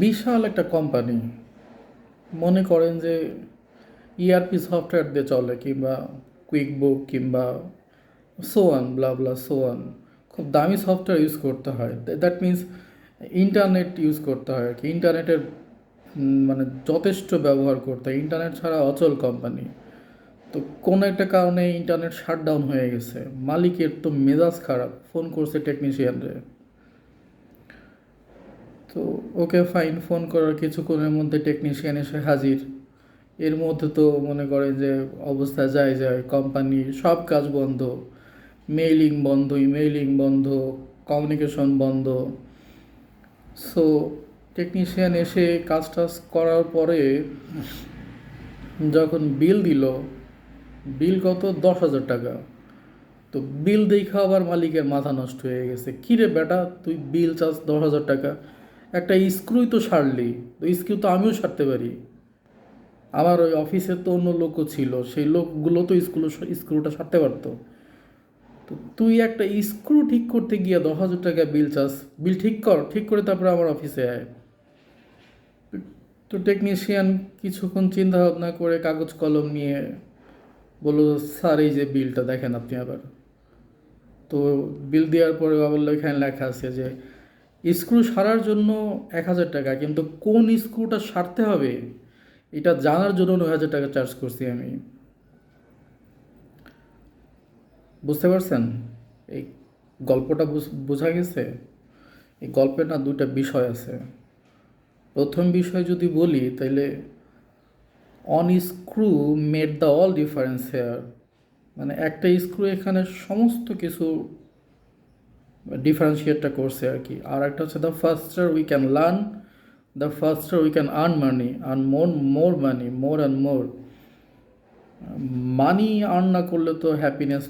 বিশাল একটা কোম্পানি মনে করেন যে ইআরপি সফটওয়্যার দিয়ে চলে, কিংবা কুইক বুক কিংবা সোয়ান ব্লা ব্লা সোয়ান খুব দামি সফটওয়্যার ইউজ করতে হয়। দ্যাট মিন্স ইন্টারনেট ইউজ করতে হয় আর কি। ইন্টারনেটের মানে যথেষ্ট ব্যবহার করতে হয়। ইন্টারনেট ছাড়া অচল কোম্পানি তো কোনো একটা কারণে ইন্টারনেট শাটডাউন হয়ে গেছে। মালিকের তো মেজাজ খারাপ। ফোন করছে টেকনিশিয়ানরে তো ওকে ফাইন ফোন করার কিছুক্ষণের মধ্যে টেকনিশিয়ান এসে হাজির। এর মধ্যে তো মনে করেন যে অবস্থা যায় যায় কোম্পানির সব কাজ বন্ধ মেইলিং বন্ধ ইমেইলিং বন্ধ কমিউনিকেশন বন্ধ। সো টেকনিশিয়ান এসে কাজ টাজ করার পরে যখন বিল দিল বিল কত? দশ হাজার টাকা। তো বিল দেখা আবার মালিকের মাথা নষ্ট হয়ে গেছে। কিরে বেটা, তুই বিল চাস দশ হাজার টাকা? একটা স্ক্রুই তো সারলি, তো স্ক্রু তো আমিও সারতে পারি। আমার ওই অফিসে তো অন্য লোকও ছিল, সেই লোকগুলো তো স্ক্রু স্ক্রুটা সারতে পারতো। তো তুই একটা স্ক্রু ঠিক করতে গিয়ে দশ হাজার টাকা বিল চাস বিল ঠিক কর, ঠিক করে তারপরে আমার অফিসে আয়। তো টেকনিশিয়ান কিছুক্ষণ চিন্তা ভাবনা করে কাগজ কলম নিয়ে বলল, স্যার, এই যে বিলটা দেখেন আপনি আবার। তো বিল দেওয়ার পরে আবার এখানে লেখা আছে যে স্ক্রু সারার জন্য এক হাজার টাকা, কিন্তু কোন স্ক্রুটা সারতে হবে, এটা জানার জন্য নয় হাজার টাকা চার্জ করছি আমি। বুঝতে পারছেন? এই গল্পটা বোঝা গেছে? এই গল্পের না দুইটা বিষয় আছে। প্রথম বিষয় যদি বলি তাহলে one screw made the all difference here মানে একটা স্ক্রু এখানে সমস্ত কিছু ডিফারেন্সিয়েটটা করছে আর কি। আর একটা হচ্ছে the faster we can learn the faster we can earn money earn more more money more and more money earn না করলে তো হ্যাপিনেস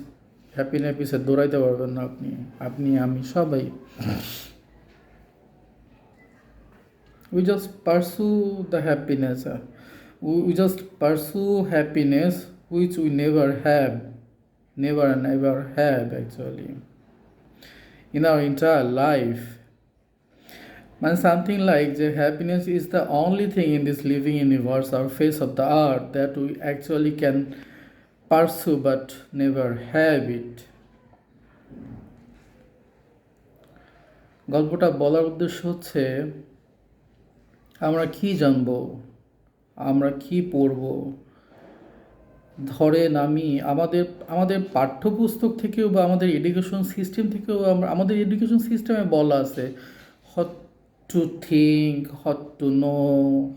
হ্যাপিনেস দৌড়াইতে পারবেন না আপনি। আপনি আমি সবাই। We just pursue the happiness we we, we just pursue we have never and never have actually in our entire life and something like the happiness is the only thing in this living universe or face of the earth that we actually can pursue but never have it গল্পটা বলার উদ্দেশ্য হচ্ছে আমরা কি জানব আমরা কি পড়ব ধরেন নামি, আমাদের আমাদের পাঠ্যপুস্তক থেকেও বা আমাদের এডুকেশন সিস্টেম থেকেও আমরা আমাদের এডুকেশন সিস্টেমে বলা আছে how to think how to know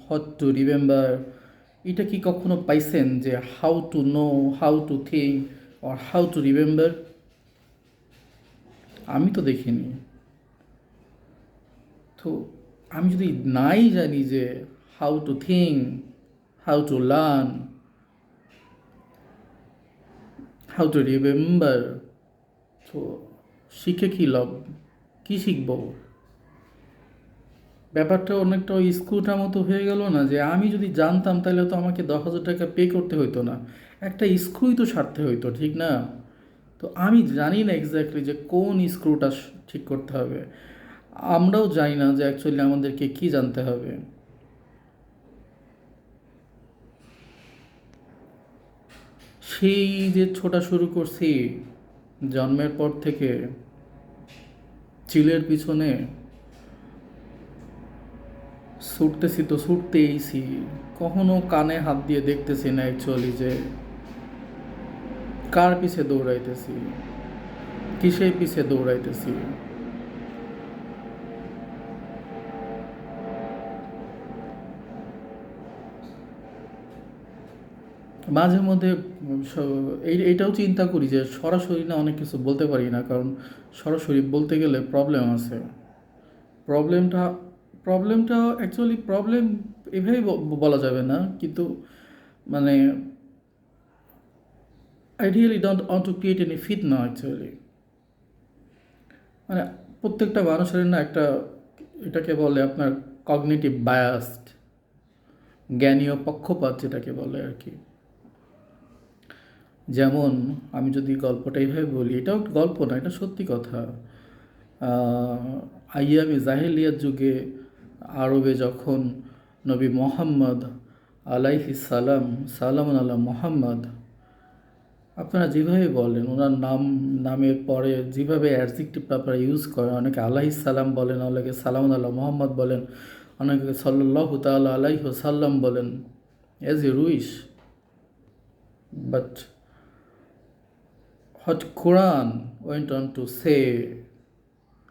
how to remember এটা কি কখনো পাইছেন যে how to know how to think or how to remember আমি তো দেখিনি। তো আমি যদি নাই জানি যে how to think how to learn how to remember তো শিখে কী লাভ? কী শিখব? ব্যাপারটা অনেকটা ওই স্ক্রুটার মতো হয়ে গেল না যে আমি যদি জানতাম তাহলে তো আমাকে দশ হাজার টাকা পে করতে হইতো না। একটা স্ক্রুই তো সারতে হইতো, ঠিক না? তো আমি জানি না এক্স্যাক্টলি যে কোন স্ক্রুটা ঠিক করতে হবে। আমরাও জানি না যে অ্যাকচুয়ালি আমাদেরকে কি জানতে হবে। সেই যে ছোটা শুরু করছি, জন্মের পর থেকে চিলের পিছনে ছুটতেছি তো ছুটতেইছি কখনো কানে হাত দিয়ে দেখতেছি না অ্যাকচুয়ালি যে কার পিছে দৌড়াইতেছি, কিসের পিছে দৌড়াইতেছি। মাঝে মধ্যে এই, এইটাও চিন্তা করি যে সরাসরি না অনেক কিছু বলতে পারি না, কারণ সরাসরি বলতে গেলে প্রবলেম আছে। প্রবলেমটা প্রবলেমটা অ্যাকচুয়ালি প্রবলেম এভাবেই বলা যাবে না, কিন্তু মানে I really don't want to create any fit না অ্যাকচুয়ালি মানে প্রত্যেকটা মানুষের না একটা, এটাকে বলে আপনার কগনেটিভ বায়াসড জ্ঞানীয় পক্ষপাত যেটাকে বলে আর কি। যেমন আমি যদি গল্পটা এইভাবে বলি, এটাও গল্প না, এটা সত্যি কথা। আইয়ামে জাহেলিয়ার যুগে আরবে যখন নবী মোহাম্মদ আলাইহি সালাম সালাম আল্লাহ মোহাম্মদ, আপনারা যেভাবে বলেন, ওনার নাম, নামের পরে যেভাবে অ্যাডজেক্টিভ আপনারা ইউজ করেন, অনেকে আলাহি সালাম বলেন, অনেকে সালাম আল্লাহ মোহাম্মদ বলেন, অনেকে সাল্লাহ তাল্লাহ আলাইহ সাল্লাম বলেন as a রুইশ but what Quran went on to say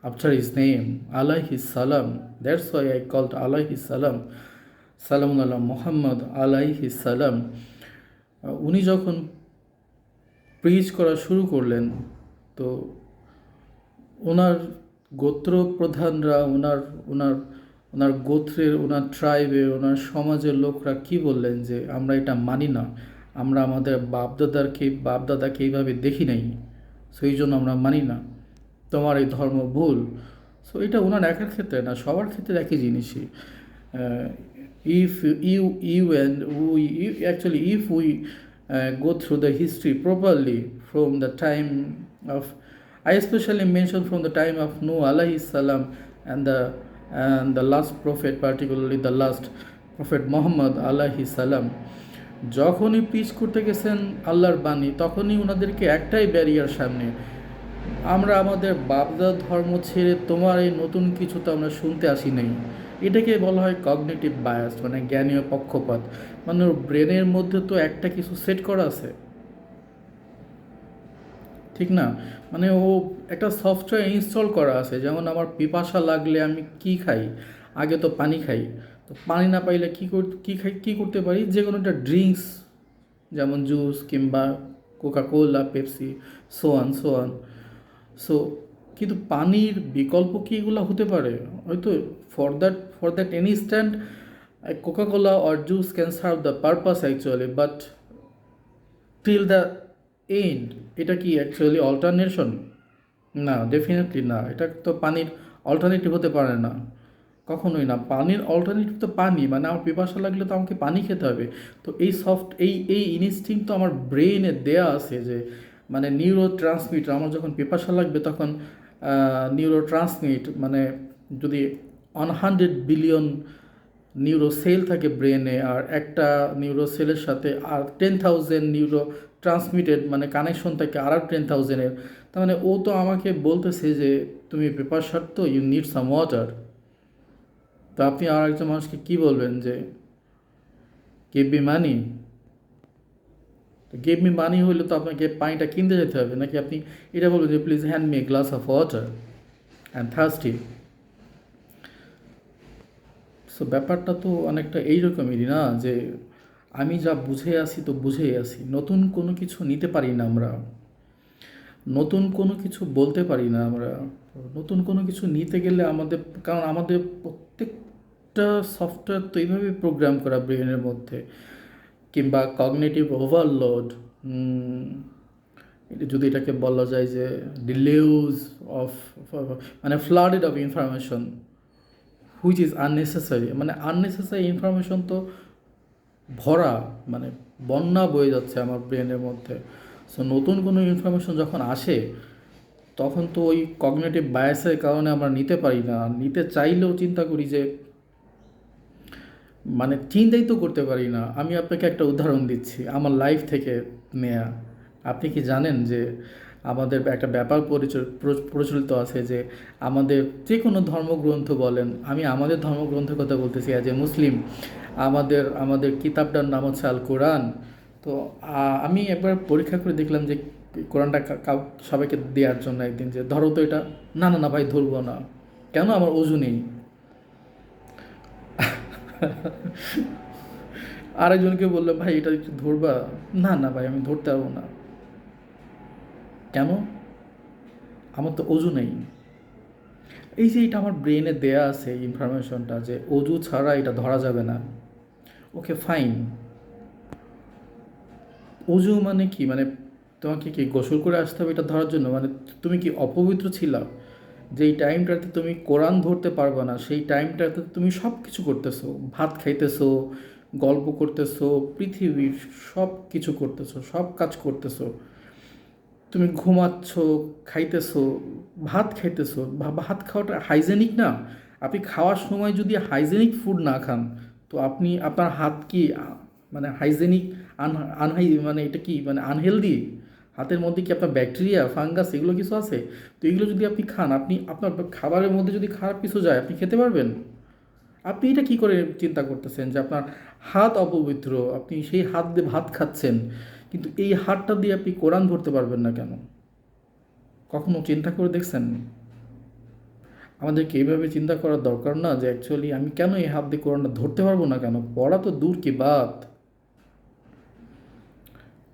after his name, alayhi salam. That's why I called alayhi salam. সালাম আল্লাহ মোহাম্মদ আলাইহি সালাম উনি যখন প্রিচ করা শুরু করলেন তো ওনার গোত্র প্রধানরা ওনার ওনার ওনার গোত্রের ওনার ট্রাইবের ওনার সমাজের লোকরা কি বললেন যে আমরা এটা মানি না আমরা আমাদের বাপদাদারকে বাপদাদাকে এইভাবে দেখি নাই, সেই জন্য আমরা মানি না। তোমার এই ধর্ম ভুল। সো এটা ওনার একের ক্ষেত্রে না, সবার ক্ষেত্রে একই জিনিসই। If you you and we you actually if we go through the history properly from the time of I specially mention from the time of Nuh আলাহ ইসালাম and the and the last prophet particularly the last prophet Mohammad আলাহ ইসালাম যখনই pitch করতে গেছেন আল্লাহর বাণী, তখনই ওনাদেরকে একটাই ব্যারিয়ার সামনে। আমরা আমাদের বাপদার ধর্ম ছেড়ে তোমার এই নতুন কিছু তো আমরা শুনতে আসি নাই। এটাকে বলা হয় কগনেটিভ বায়াস মানে জ্ঞানীয় পক্ষপাত। মানে ওর ব্রেনের মধ্যে তো একটা কিছু সেট করা আছে। ঠিক না? মানে ও একটা সফটওয়্যার ইনস্টল করা আছে। যেমন আমার পিপাসা লাগলে আমি কি খাই? আগে তো পানি খাই। তো পানি না পাইলে কী কী কী করতে পারি? যে কোনো একটা ড্রিঙ্কস যেমন জুস কিংবা Coca Cola Pepsi so on so on so কিন্তু পানির বিকল্প কি এগুলো হতে পারে? হয়তো for that for that any stand Coca Cola or juice can serve the purpose actually but till the end এটা কি অ্যাকচুয়ালি অল্টারনেশন না ডেফিনেটলি না, এটা তো পানির অল্টারনেটিভ হতে পারে না। কখনোই না। পানির অল্টারনেটিভ তো পানি মানে আমার পিপাসা লাগলে তো আমাকে পানি খেতে হবে। তো এই সফট এই এই ইনস্টিং তো আমার ব্রেনে দেয়া আছে যে মানে নিউরো ট্রান্সমিটার আমার যখন পিপাসা লাগবে তখন নিউরো ট্রান্সমিট মানে যদি one hundred billion neuro cell থাকে ব্রেনে আর একটা নিউরো সেলের সাথে আর টেন থাউজেন্ড নিউরো ট্রান্সমিটেড মানে কানেকশন থাকে আর টেন থাউজেন্ডের তার মানে ও তো আমাকে বলতেছে যে, তুমি পেপার সার তো ইউ নিড সাম ওয়াটার তো আপনি আর একজন মানুষকে কী বলবেন যে give me money give me money হলে তো আপনাকে পানিটা কিনতে যেতে হবে। নাকি আপনি এটা বলবেন যে please hand me glass of water and thirsty so ব্যাপারটা তো অনেকটা এইরকমেরই না যে, আমি যা বুঝে আসি তো বুঝেই আসি নতুন কোনো কিছু নিতে পারি না আমরা। নতুন কোনো কিছু বলতে পারি না আমরা। নতুন কোনো কিছু নিতে গেলে আমাদের, কারণ আমাদের প্রত্যেকটা সফটওয়্যার তো এইভাবে প্রোগ্রাম করা ব্রেনের মধ্যে, কিংবা কগনেটিভ ওভারলোড যদি এটাকে বলা যায় যে ডিলেউজ অফ মানে flooded of information which is unnecessary মানে আননেসেসারি ইনফরমেশন তো ভরা মানে বন্যা বয়ে যাচ্ছে আমার ব্রেনের মধ্যে। সো নতুন কোনো ইনফরমেশন যখন আসে, তখন তো ওই কগনেটিভ বায়াসের কারণে আমরা নিতে পারি না। নিতে চাইলেও চিন্তা করি যে মানে চিন্তাই তো করতে পারি না। আমি আপনাকে একটা উদাহরণ দিচ্ছি। আমার লাইফ থেকে নেয়া। আপনি কি জানেন যে আমাদের একটা ব্যাপার প্রচলিত আছে যে আমাদের যে কোনো ধর্মগ্রন্থ বলেন, আমি আমাদের ধর্মগ্রন্থের কথা বলতেছি অ্যাজ এ মুসলিম আমাদের আমাদের কিতাবটার নাম হচ্ছে আল কোরআন। তো আমি একবার পরীক্ষা করে দেখলাম যে কোরআনটা কাউ, সবাইকে দেওয়ার জন্য একদিন যে, ধরো তো এটা, না না না ভাই, ধরবো না। কেন? আমার অজু নেই। আরেকজনকে বললাম ভাই, এটা একটু ধরবা? না না ভাই, আমি ধরতে পারব না। কেন? আমার তো অজু নেই। এই যে এটা আমার ব্রেনে দেয়া আছে ইনফরমেশনটা যে অজু ছাড়া এটা ধরা যাবে না। ওকে ফাইন অজু মানে কি? মানে তোমাকে কি গোসল করে আসতে হবে এটা ধরার জন্য? মানে তুমি কি অপবিত্র ছিলা? যেই টাইমটাতে তুমি কোরআন ধরতে পারবে না, সেই টাইমটাতে তুমি সব কিছু করতেছো। ভাত খাইতেছো, গল্প করতেছো, পৃথিবীর সব কিছু করতেছো, সব কাজ করতেছো। তুমি ঘুমাচ্ছ, খাইতেছো, ভাত খাইতেছো। ভাত খাওয়াটা হাইজেনিক না। আপনি খাওয়ার সময় যদি হাইজেনিক ফুড না খান, তো আপনি, আপনার হাত কি মানে হাইজেনিক আন আনহাই মানে এটা কি মানে আনহেলদি হাতের মধ্যে কি আপনার ব্যাকটেরিয়া, ফাঙ্গাস এগুলো কিছু আছে? তো এগুলো যদি আপনি খান, আপনি আপনার খাবারের মধ্যে যদি খারাপ কিছু যায়, আপনি খেতে পারবেন? আপনি এটা কি করে চিন্তা করতেছেন যে আপনার হাত অপবিত্র, আপনি সেই হাত দিয়ে ভাত খাচ্ছেন, কিন্তু এই হাতটা দিয়ে আপনি কোরআন ধরতে পারবেন না কেন? কখনো চিন্তা করে দেখছেন? আমাদেরকে এইভাবে চিন্তা করার দরকার না যে অ্যাকচুয়ালি আমি কেন এই হাত দিয়ে কোরআনটা ধরতে পারব না কেন? পড়া তো দূর কি বাদ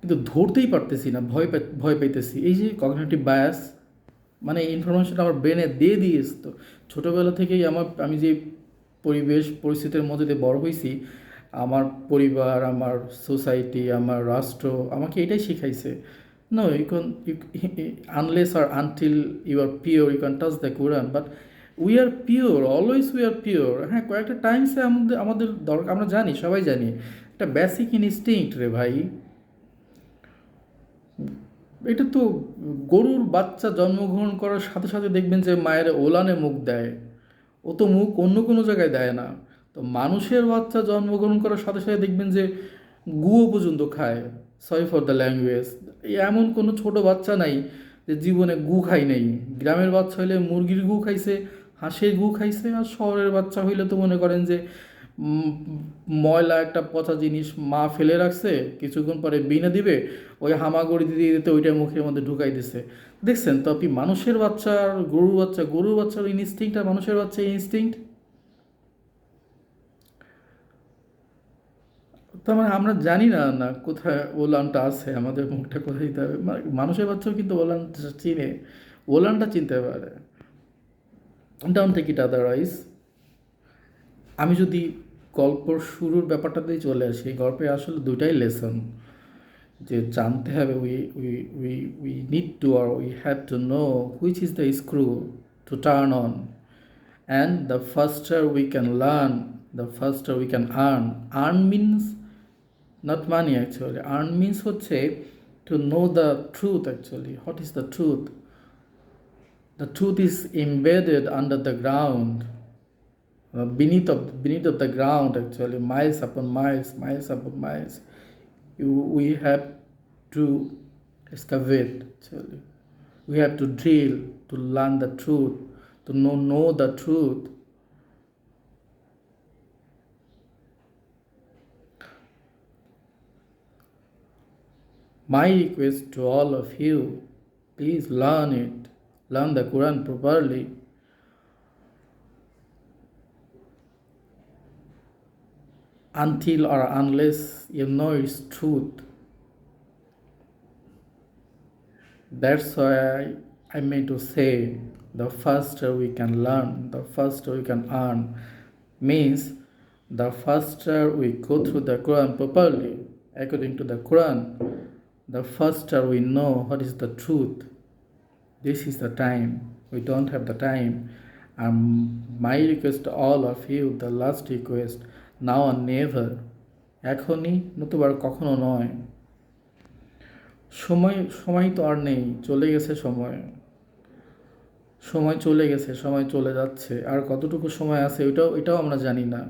কিন্তু ধরতেই পারতেছি না, ভয় ভয় পাইতেছি। এই যে কগনেটিভ বায়াস মানে ইনফরমেশনটা আমার ব্রেনে দিয়ে দিয়েছে তো ছোটোবেলা থেকেই আমার, আমি যে পরিবেশ, পরিস্থিতির মধ্যে দিয়ে বড় হয়েছি আমার পরিবার, আমার সোসাইটি আমার রাষ্ট্র, আমাকে এটাই শিখাইছে। No you can unless or until you are pure you can touch the Quran but we are pure always we are pure হ্যাঁ কয়েকটা টাইমসে আমাদের আমাদের দরকার, আমরা জানি, সবাই জানি। একটা বেসিক ইনস্টিংক্ট রে ভাই। এটা তো গরুর বাচ্চা জন্মগ্রহণ করার সাথে সাথে দেখবেন যে মায়ের ওলানে মুখ দেয়। ও তো মুখ অন্য কোনো জায়গায় দেয় না। তো মানুষের বাচ্চা জন্মগ্রহণ করার সাথে সাথে দেখবেন যে গুও পর্যন্ত খায়। সরি ফর দ্য ল্যাঙ্গুয়েজ এমন কোনো ছোট বাচ্চা নাই যে জীবনে গু খাই নাই। গ্রামের বাচ্চা হইলে মুরগির গু খাইছে, হাঁসের গু খাইছে আর শহরের বাচ্চা হইলে তো মনে করেন যে ময়লা একটা পচা জিনিস মা ফেলে রাখছে, কিছুক্ষণ পরে বিনে দিবে, ওই হামাগুড়ি দিয়ে দিতে ওইটা মুখের মধ্যে ঢুকাই দিছে। দেখছেন তো আপনি মানুষের বাচ্চা আর গরুর বাচ্চা, গরুর বাচ্চার ইনস্টিংক্ট আর মানুষের বাচ্চা ইনস্টিংক্ট তার মানে আমরা জানি না না কোথায় ওলানটা আছে, আমাদের মুখটা কোথায় দিতে হবে। মানে মানুষের বাচ্চাও কিন্তু ওলান চিনে, ওলানটা চিনতে পারে। ডাউন ইট আদারওয়াইজ আমি যদি গল্পর শুরুর ব্যাপারটা দিয়ে চলে আসি। গল্পে আসলে দুইটাই লেসন যে জানতে হবে we we we we need to or we have to know which is the screw to turn on and the faster we can learn the faster we can earn earn means not money actually earn means হচ্ছে to know the truth actually what is the truth the truth is embedded under the ground. Beneath of beneath of the ground actually miles upon miles miles upon miles you, we have to excavate actually. We have to drill to learn the truth to know, know the truth. My request to all of you please learn it learn the quran properly until or unless you know its truth. That's why I, meant to say the faster we can learn, the faster we can earn. Means the faster we go through the Quran properly, according to the Quran, the faster we know what is the truth. This is the time. We don't have the time. And my request to all of you, the last request, now or never এখনই নতুবার কখনো নয়। সময় সময় তো আর নেই, চলে গেছে সময়। সময় চলে গেছে, সময় চলে যাচ্ছে। আর কতটুকু সময় আছে ওইটাও এটাও আমরা জানি না।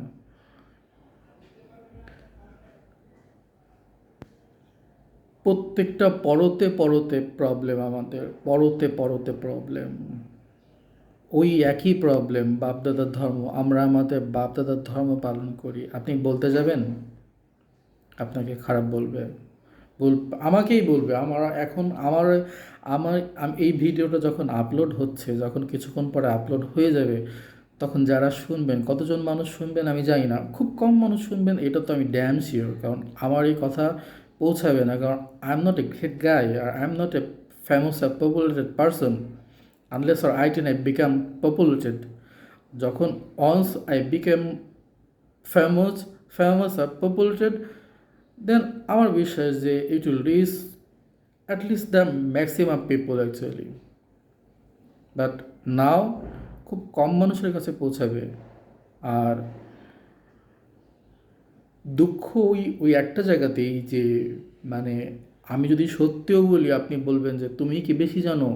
প্রত্যেকটা পরতে পরতে প্রবলেম আমাদের, পরতে পরতে প্রবলেম ওই একই প্রবলেম বাপদাদার ধর্ম। আমরা আমাদের বাপদাদার ধর্ম পালন করি। আপনি বলতে যাবেন? আপনাকে খারাপ বলবে। বল, আমাকেই বলবে। আমার, এখন আমার আমার এই ভিডিওটা যখন আপলোড হচ্ছে, যখন কিছুক্ষণ পরে আপলোড হয়ে যাবে, তখন যারা শুনবেন, কতজন মানুষ শুনবেন আমি জানি না। খুব কম মানুষ শুনবেন, এটা তো আমি ড্যাম শিওর কারণ আমার এই কথা পৌঁছাবে না। কারণ I am not a great guy or I am not a famous or populated person unless or I ten I become populated যখন once I become famous famous or populated then আমার বিশ্বাস যে it will reach at least the maximum people actually but now খুব কম মানুষের কাছে পৌঁছাবে। আর দুঃখ ওই ওই একটা জায়গাতেই যে মানে আমি যদি সত্যিও বলি, আপনি বলবেন যে, তুমি কি বেশি জানো?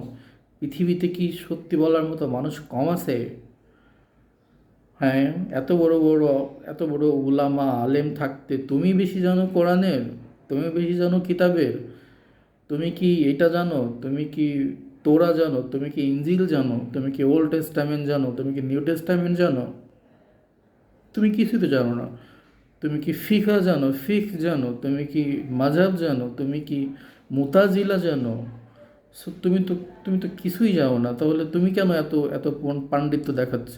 পৃথিবীতে কি সত্যি বলার মতো মানুষ কম আছে? হ্যাঁ এত বড় বড়, এত বড় উলামা, আলেম থাকতে তুমি বেশি জানো কোরআনের? তুমি বেশি জানো কিতাবের? তুমি কি এটা জানো? তুমি কি তোরা জানো? তুমি কি ইঞ্জিল জানো? তুমি কি ওল্ড টেস্টামেন্ট জানো? তুমি কি নিউ টেস্টামেন্ট জানো? তুমি কিছুই তো জানো না। তুমি কি ফিকা জানো? ফিক জানো। তুমি কি মাজাব জানো? তুমি কি মুতাজিলা জানো? তুমি তো তুমি তো কিছুই জানো না, তাহলে তুমি কেন এত এত পাণ্ডিত্য দেখাচ্ছ?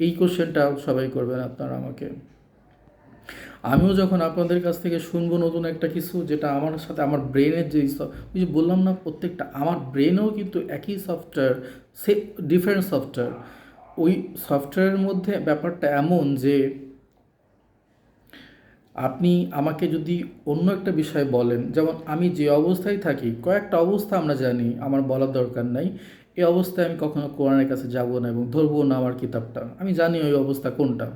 এই কোশ্চেনটা সবাই করবেন আপনারা আমাকে। আমিও যখন আপনাদের কাছ থেকে শুনব নতুন একটা কিছু, যেটা আমার সাথে, আমার ব্রেনের যে ওই যে বললাম না, প্রত্যেকটা, আমার ব্রেনেও কিন্তু একই সফটওয়্যার, সে ডিফারেন্ট সফটওয়্যার। ওই সফটওয়্যারের মধ্যে ব্যাপারটা এমন যে আপনি আমাকে যদি অন্য একটা বিষয় বলেন, যেমন আমি যে অবস্থায় থাকি, কয়েকটা অবস্থা আমরা জানি, আমার বলার দরকার নাই। এই অবস্থায় আমি কখনো কোরআনের কাছে যাব না এবং ধরবো না আমার কিতাবটা। আমি জানি ওই অবস্থা কোনটা।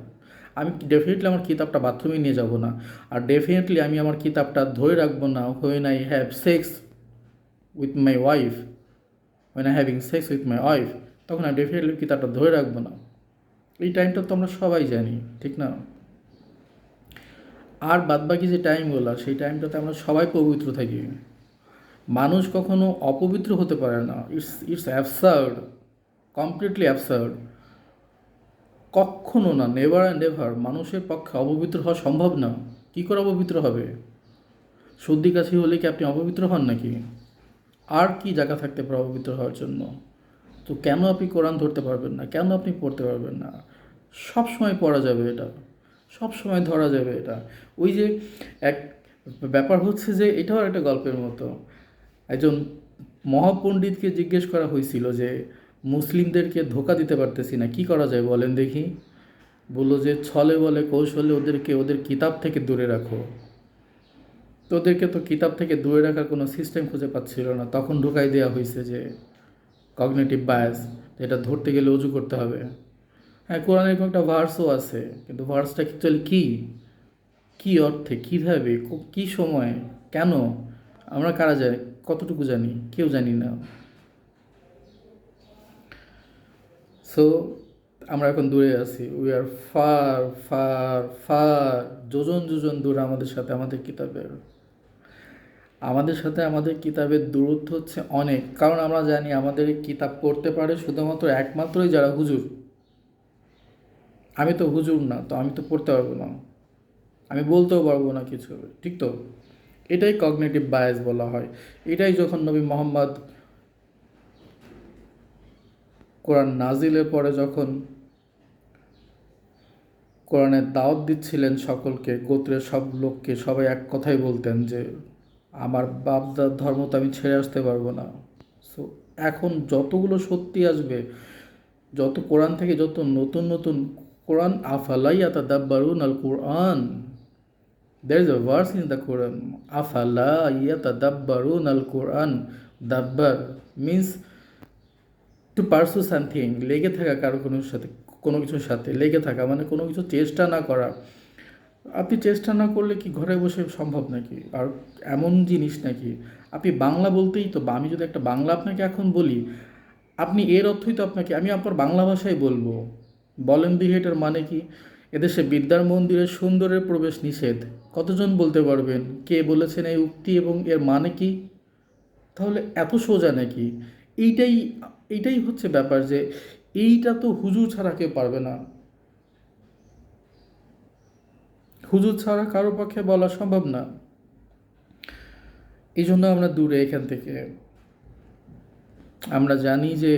আমি ডেফিনেটলি আমার কিতাবটা বাথরুমে নিয়ে যাব না। আর ডেফিনেটলি আমি আমার কিতাবটা ধরে রাখব না when I have sex with my wife when I having sex with my wife তখন আমি ডেফিনেটলি কিতাবটা ধরে রাখব না। এই টাইমটা তো আমরা সবাই জানি, ঠিক না? আর বাদবাকি যে টাইমগুলো, সেই টাইমটাতে আমরা সবাই পবিত্র থাকি। মানুষ কখনো অপবিত্র হতে পারে না। It's it's absurd completely absurd কখনো না নেভার অ্যান্ড এভার মানুষের পক্ষে অপবিত্র হওয়া সম্ভব না। কী করে অপবিত্র হবে? সর্দি, কাশি হলে কি আপনি অপবিত্র হন নাকি? আর কি জায়গা থাকতে পারে অপবিত্র হওয়ার জন্য? তো কেন আপনি কোরআন ধরতে পারবেন না? কেন আপনি পড়তে পারবেন না? সব সময় পড়া যাবে এটা। সব সময় ধরা যাবে এটা। ওই যে এক ব্যাপার হচ্ছে যে এটাও একটা গল্পের মতো। একজন মহাপণ্ডিতকে জিজ্ঞেস করা হয়েছিল যে, মুসলিমদেরকে ধোকা দিতে পারতেছি না, কি করা যায় বলেন দেখি? বলল যে, ছলে বলে, কৌশলে ওদেরকে, ওদের কিতাব থেকে দূরে রাখো। তো ওদেরকে তো কিতাব থেকে দূরে রাখার কোনো সিস্টেম খুঁজে পাচ্ছিল না। তখন ঢুকাই দেওয়া হয়েছে যে কগনেটিভ বায়াস এটা ধরতে গেলে উজু করতে হবে। হ্যাঁ কোরআনের একটা ভার্সও আছে, কিন্তু ভার্সটা অ্যাকচুয়ালি কী? কী অর্থে, কীভাবে, কো- সময়, কেন? আমরা কারা জানি? কতটুকু জানি? কেউ জানি না। সো আমরা এখন দূরে আছি। We are far far far যোজন যোজন দূর আমাদের সাথে, আমাদের কিতাবের। আমাদের সাথে আমাদের কিতাবের দূরত্ব হচ্ছে অনেক। কারণ আমরা জানি আমাদের কিতাব পড়তে পারে শুধুমাত্র একমাত্রই যারা হুজুর। আমি তো হুজুর না, তো আমি তো পড়তে পারব না। আমি বলতেও পারব না কিছু ঠিক তো? এটাই কগনেটিভ বায়াস বলা হয়। এটাই যখন নবী মোহাম্মদ কোরআন নাজিলের পরে যখন কোরআনের দাওয়াত দিচ্ছিলেন সকলকে, গোত্রের সব লোককে, সবাই এক কথাই বলতেন যে, আমার বাপদার ধর্ম তো আমি ছেড়ে আসতে পারব না। সো এখন যতগুলো সত্যি আসবে, যত কোরআন থেকে যত নতুন নতুন কোরআন আফালাই আতা দাব্বারুন আল Quran There is a verse in the Quran. Afala yatadabbarun al Quran. Dabbar means to pursue something লেগে থাকা কারও কোনো সাথে, কোনো কিছুর সাথে, লেগে থাকা মানে কোনো কিছু চেষ্টা না করা আপনি চেষ্টা না করলে কি ঘরে বসে সম্ভব নাকি আর এমন জিনিস নাকি আপনি বাংলা বলতেই তো আমি যদি একটা বাংলা আপনাকে এখন বলি, আপনি এর অর্থই তো আপনাকে, আমি আপনার বাংলা ভাষায় বলব বলেন দিকে এটার মানে কি? এদেশে বিদ্যার মন্দিরে সুন্দরের প্রবেশ নিষেধ। কতজন বলতে পারবেন? কে বলেছেন এই উক্তি এবং এর মানে কি? তাহলে এত সোজা নাকি? এইটাই এইটাই হচ্ছে ব্যাপার যে এইটা তো হুজুর ছাড়া কেউ পারবে না। হুজুর ছাড়া কারও পক্ষে বলা সম্ভব না। এই জন্য আমরা দূরে এখান থেকে। আমরা জানি যে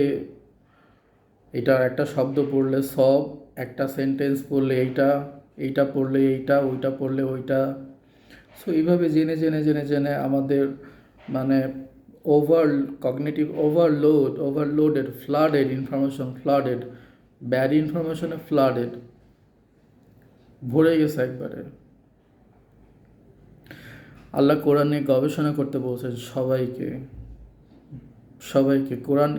এটার একটা শব্দ পড়লে সব, একটা সেন্টেন্স পড়লে এইটা এইটা পড়লে এইটা, ওইটা পড়লে ওইটা। সো এইভাবে জেনে জেনে জেনে জেনে আমাদের মানে over cognitive overload overloaded flooded information flooded bad ইনফরমেশনে flooded ভরে গেছে একবারে। আল্লাহ কোরআন নিয়ে গবেষণা করতে বলছে সবাইকে সবাইকে। কোরআন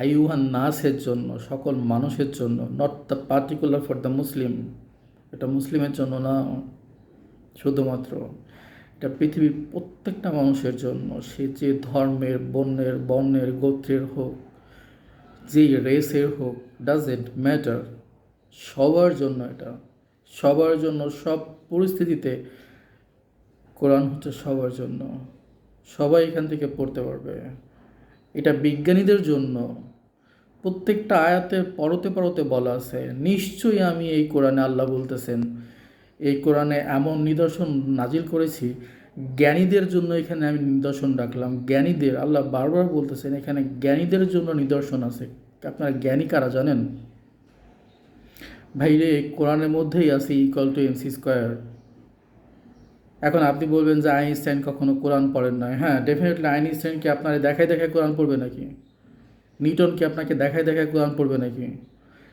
আইউহান নাসের জন্য, সকল মানুষের জন্য not the particular for the Muslim এটা মুসলিমের জন্য না, শুধুমাত্র এটা পৃথিবীর প্রত্যেকটা মানুষের জন্য, সে যে ধর্মের, বর্ণের বর্ণের, গোত্রের হোক, যে রেসের হোক ডাজ ইট ম্যাটার সবার জন্য এটা। সবার জন্য, সব পরিস্থিতিতে কোরআন হচ্ছে সবার জন্য। সবাই এখান থেকে পড়তে পারবে। এটা বিজ্ঞানীদের জন্য। প্রত্যেকটা আয়াতের পরতে পরতে বলা আছে, নিশ্চয়ই আমি এই কোরআনে আল্লাহ বলতেছেন, এই কোরআনে এমন নিদর্শন নাজিল করেছি, জ্ঞানীদের জন্য এখানে আমি নিদর্শন রাখলাম। জ্ঞানীদের, আল্লাহ বারবার বলতেছেন, এখানে জ্ঞানীদের জন্য নিদর্শন আছে। আপনারা জ্ঞানী কারা জানেন? ভাই রে কোরআনের মধ্যেই আছে ইকল টু এমসি স্কোয়ার এখন আপনি বলবেন যে আইনস্টাইন কখনো কোরআন পড়েন না হ্যাঁ ডেফিনেটলি আইনস্টাইন কি আপনার দেখায় দেখায় কোরআন পড়বে নাকি? নিউটন কি আপনাকে দেখায় দেখায় কোরআন পড়বে নাকি?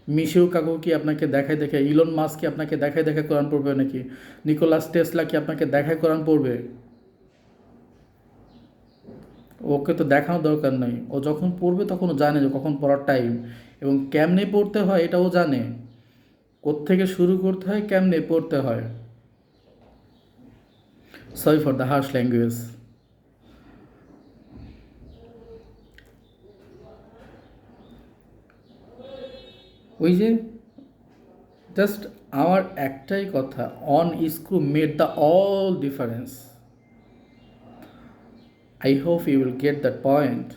মিশেও কাকু কি আপনাকে দেখায় দেখে ইলন মাস কি আপনাকে দেখায় দেখায় কোরআন পড়বে নাকি? নিকোলাস টেসলা কি আপনাকে দেখায় কোরআন পড়বে? ওকে তো দেখানোর দরকার নাই। ও যখন পড়বে তখন ও জানে যে কখন পড়ার টাইম এবং কেমনে পড়তে হয় এটাও জানে। কোত্থেকে শুরু করতে হয়, কেমনে পড়তে হয়? Sorry for the harsh language ওই যে জাস্ট আমার একটাই কথা one screw made the all difference I hope you will get that point.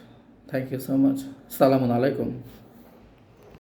Thank you so much. Salamun alaikum.